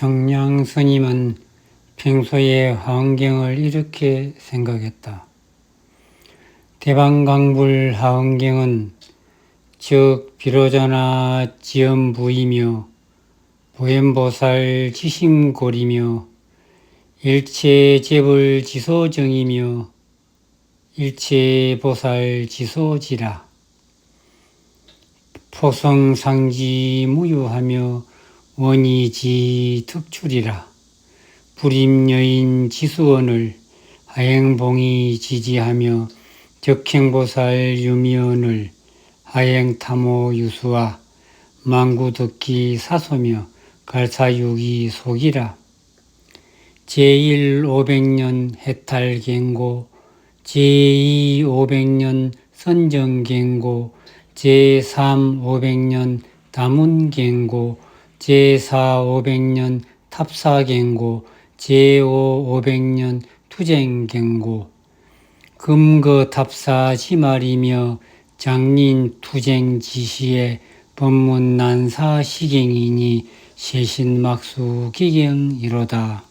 정량 스님은 평소에 화엄경을 이렇게 생각했다. 대방강불 하엄경은 즉 비로자나 지엄부이며 보현보살 지심골이며 일체 재불 지소정이며 일체 보살 지소지라 포성상지 무유하며 원이지 특출이라 불임여인 지수원을 하행봉이 지지하며 적행보살 유미원을 하행탐호 유수와 망구덕기 사소며 갈사육이 속이라. 제1 500년 해탈갱고 제2 500년 선정갱고 제3 500년 다문갱고 제4 500년 탑사갱고 제5 500년 투쟁갱고 금거 탑사 지말이며 장린 투쟁 지시에 법문 난사 시경이니 세신막수 기경이로다.